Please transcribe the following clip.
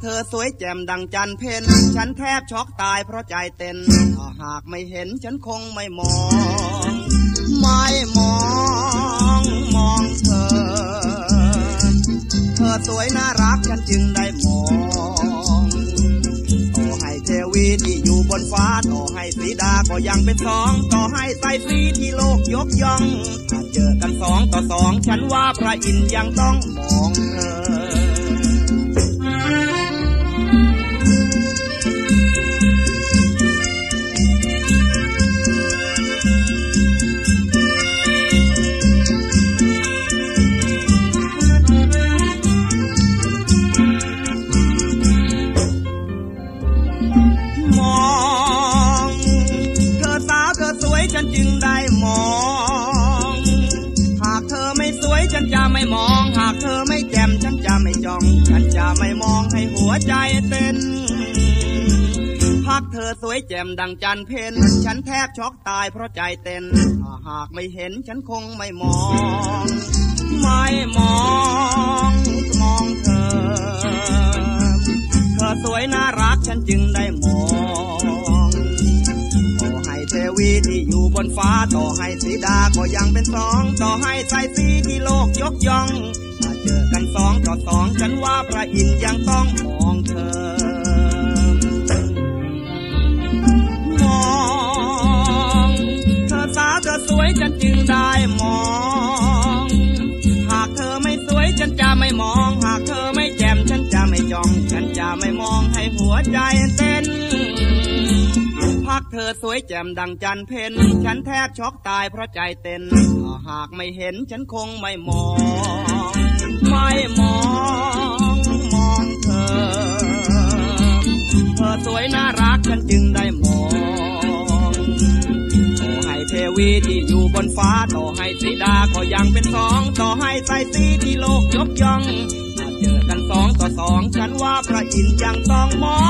เธอสวยแจ่มดังจันเพนฉันแทบช็อกตายเพราะใจเต้นถ้าหากไม่เห็นฉันคงไม่มอง ไม่มองมองเธอ เธอสวยน่ารักฉันจึงได้มองต่อให้เทวีที่อยู่บนฟ้าต่อให้สีดาก็ยังเป็นสอง ต่อให้ไตรสีที่โลกยกย่องถ้าเจอกันสองต่อสอง ฉันว่าพระอินทร์ยังต้องมองเธอ ฉันจึงได้มอง หากเธอไม่สวยฉันจะไม่มอง หากเธอไม่แจ่มฉันจะไม่จ้อง ฉันจะไม่มองให้หัวใจเต้นพักเธอสวยแจ่มดังจันเพนฉันแทบช็อกตายเพราะใจเต้นถ้าหากไม่เห็นฉันคงไม่มอง ไม่มองมองเธอ เธอสวยน่ารักฉันจึงได้มองต่อให้เทวีที่ นฟ้าต่อให้สีดาก็ยังเป็นสอง ต่อให้ใส่สีที่โลกยกย่องถ้าเจอกันสองต่อสองฉันว่าพระอินทร์ยังต้องมองเธอมองเธอสาวเธอสวยฉันจึงได้มอง หากเธอไม่สวยฉันจะไม่มอง หากเธอไม่แจ่มฉันจะไม่จ้อง ฉันจะไม่มองให้หัวใจเต้น อสวยแจ่มดังจันเพนฉันแทบช็อกตายเพราะใจเต้นหากไม่เห็นฉันคงไม่มอง ไม่มองมองเธอ เธอสวยน่ารักฉันจึงได้มองต่อให้เทวีที่อยู่บนฟ้าต่อให้สีดาก็ยังเป็นสอง ต่อให้ไตรสีที่โลกยกย่องถ้าเจอกันสองต่อสองฉันว่าพระอินทร์ยังต้องมอง